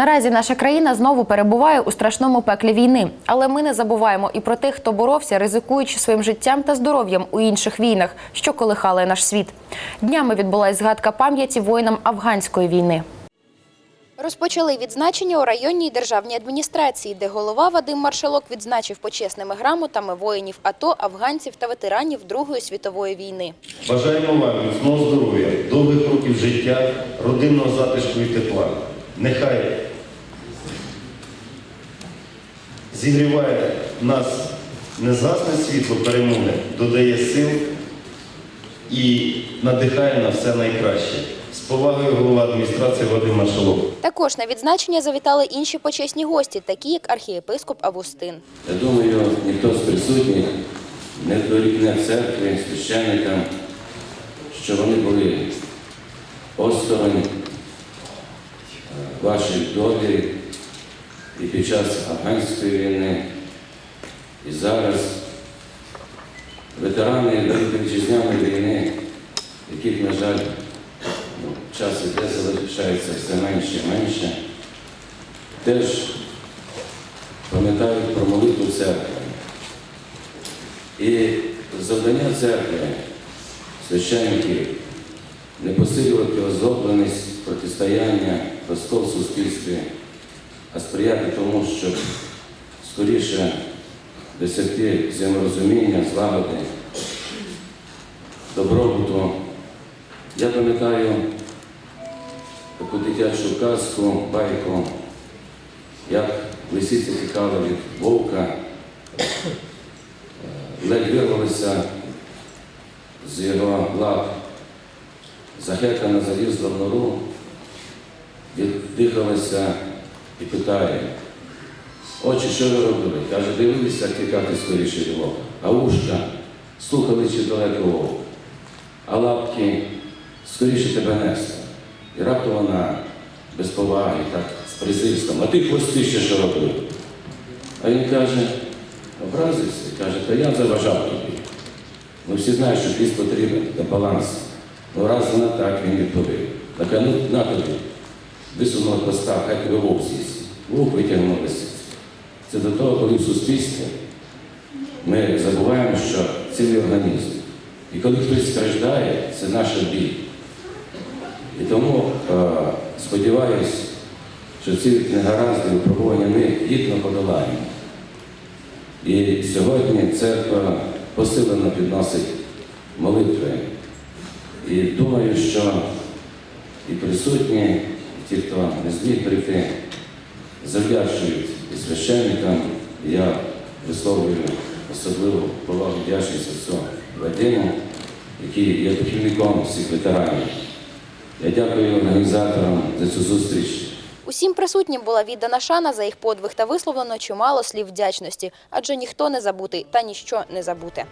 Наразі наша країна знову перебуває у страшному пеклі війни, але ми не забуваємо і про тих, хто боровся, ризикуючи своїм життям та здоров'ям у інших війнах, що колихали наш світ. Днями відбулась згадка пам'яті воїнам афганської війни. Розпочали відзначення у районній державній адміністрації, де голова Вадим Маршалок відзначив почесними грамотами воїнів АТО, афганців та ветеранів Другої світової війни. Бажаємо вам міцного здоров'я, довгих років життя, родинного затишку і тепла. Нехай зігріває нас незгасне світло перемоги, додає сил і надихає на все найкраще. З повагою голова адміністрації Вадим Маршалок. Також на відзначення завітали інші почесні гості, такі як архієпископ Августин. Я думаю, ніхто з присутніх не дорікне церкві, священникам, що вони були осторонь е, ваших довірів і під час афганської війни, і зараз ветерани Вітчизняної війни, яких, на жаль, ну, час іде, залишається все менше і менше, теж пам'ятають про молитву церкви. І завдання церкви, священників, не посилювати озлобленість, протистояння, розкол в суспільстві, а сприяти тому, щоб скоріше досягти взаєморозуміння, злагоди, добробуту. Я пам'ятаю таку дитячу казку, байку, як лисиця тікала від вовка, ледь вирвалися з його лап, захекана залізла в нору, віддихалася і питає, очі, що ви робили? Каже, дивилися, тікати скоріше вовка. А ушка слухали, чи далеко вовк, а лапки скоріше тебе несли. І раптом вона без поваги, так, з презирством, а ти хвости ще що робив? А він каже, образився, каже, та я заважав тобі. Ну всі знають, що хвіст потрібен для балансу. Ну раз вона так, він відповів. Так ну на тобі. Висунула хвоста, хай вовк з'їсть. Вовк витягнув лисицю. Це до того, коли в суспільстві ми забуваємо, що цілий організм. І коли хтось страждає, це наша біль. І тому е, сподіваюся, що ці негаразди випробування ми гідно подолаємо. І сьогодні церква посилено підносить молитви. І думаю, що і присутні, ті, хто не зміг прийти, завдячують і священникам. Я висловлюю особливу повагу вдячність отцю Вадиму, який є духівником всіх ветеранів. Я дякую організаторам за цю зустріч. Усім присутнім була віддана шана за їх подвиг та висловлено чимало слів вдячності, адже ніхто не забутий та ніщо не забуте.